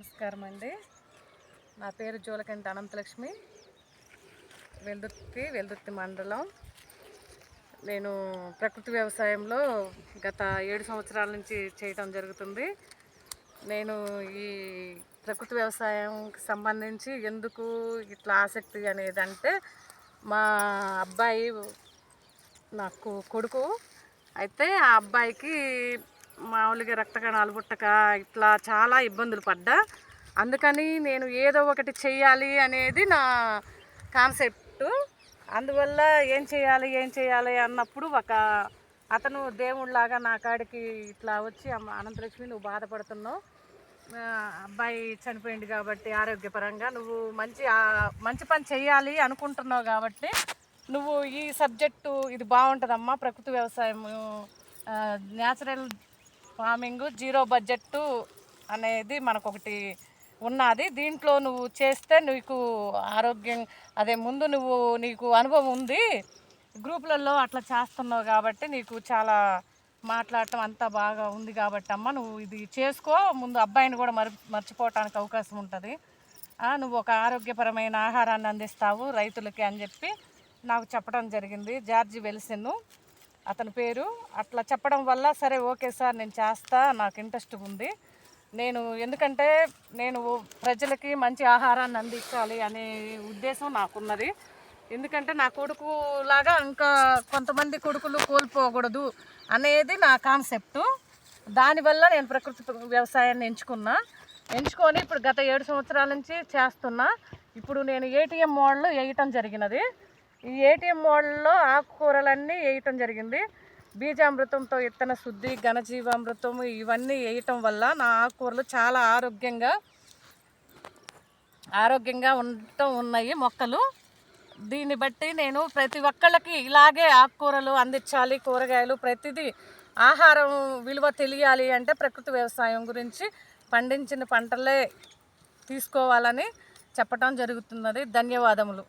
నమస్కారం అండి. నా పేరు జోలకంటి అనంతలక్ష్మి. వెల్దుర్తి వెల్దుర్తి మండలం. నేను ప్రకృతి వ్యవసాయంలో గత ఏడు సంవత్సరాల నుంచి చేయటం జరుగుతుంది. నేను ఈ ప్రకృతి వ్యవసాయంకి సంబంధించి ఎందుకు ఇట్లా ఆసక్తి అనేది అంటే మా అబ్బాయి నాకు కొడుకు. అయితే ఆ అబ్బాయికి మామూలుగా రక్త కణాలు పుట్టక ఇట్లా చాలా ఇబ్బందులు పడ్డా. అందుకని నేను ఏదో ఒకటి చెయ్యాలి అనేది నా కాన్సెప్ట్. అందువల్ల ఏం చేయాలి ఏం చేయాలి అన్నప్పుడు ఒక అతను దేవుళ్ళలాగా నా కాడికి ఇట్లా వచ్చి అమ్మ అనంతలక్ష్మి నువ్వు బాధపడుతున్నావు. అబ్బాయి చనిపోయింది కాబట్టి ఆరోగ్యపరంగా నువ్వు మంచి మంచి పని చేయాలి అనుకుంటున్నావు కాబట్టి నువ్వు ఈ సబ్జెక్టు ఇది బాగుంటుందమ్మా ప్రకృతి వ్యవసాయం న్యాచురల్ ఫార్మింగ్ జీరో బడ్జెట్ అనేది మనకు ఒకటి ఉన్నది. దీంట్లో నువ్వు చేస్తే నీకు ఆరోగ్యం అదే ముందు నువ్వు నీకు అనుభవం ఉంది. గ్రూపులలో అట్లా చేస్తున్నావు కాబట్టి నీకు చాలా మాట్లాడటం అంతా బాగా ఉంది కాబట్టి అమ్మ నువ్వు ఇది చేసుకో. ముందు అబ్బాయిని కూడా మరి మర్చిపోవటానికి అవకాశం ఉంటుంది. నువ్వు ఒక ఆరోగ్యపరమైన ఆహారాన్ని అందిస్తావు రైతులకి అని చెప్పి నాకు చెప్పడం జరిగింది. జార్జి వెలిసెన్ను. అతని పేరు. అట్లా చెప్పడం వల్ల సరే ఓకే సార్ నేను చేస్తా నాకు ఇంట్రెస్ట్ ఉంది. నేను ఎందుకంటే నేను ప్రజలకి మంచి ఆహారాన్ని అందించాలి అనే ఉద్దేశం నాకున్నది. ఎందుకంటే నా కొడుకు లాగా ఇంకా కొంతమంది కొడుకులు కోల్పోకూడదు అనేది నా కాన్సెప్టు. దానివల్ల నేను ప్రకృతి వ్యవసాయాన్ని ఎంచుకున్నా. ఎంచుకొని ఇప్పుడు గత ఏడు సంవత్సరాల నుంచి చేస్తున్నా. ఇప్పుడు నేను ఏటీఎం మోడల్ వేయటం జరిగినది. ఈ ఏటీఎం మోడల్లో ఆకుకూరలన్నీ వేయటం జరిగింది. బీజామృతంతో ఇత్తన శుద్ధి ఘనజీవామృతం ఇవన్నీ వేయటం వల్ల నా ఆకుకూరలు చాలా ఆరోగ్యంగా ఆరోగ్యంగా ఉండటం ఉన్నాయి మొక్కలు. దీన్ని బట్టి నేను ప్రతి ఒక్కళ్ళకి ఇలాగే ఆకుకూరలు అందించాలి కూరగాయలు ప్రతిదీ ఆహారం విలువ తెలియాలి అంటే ప్రకృతి వ్యవసాయం గురించి పండించిన పంటలే తీసుకోవాలని చెప్పటం జరుగుతున్నది. ధన్యవాదములు.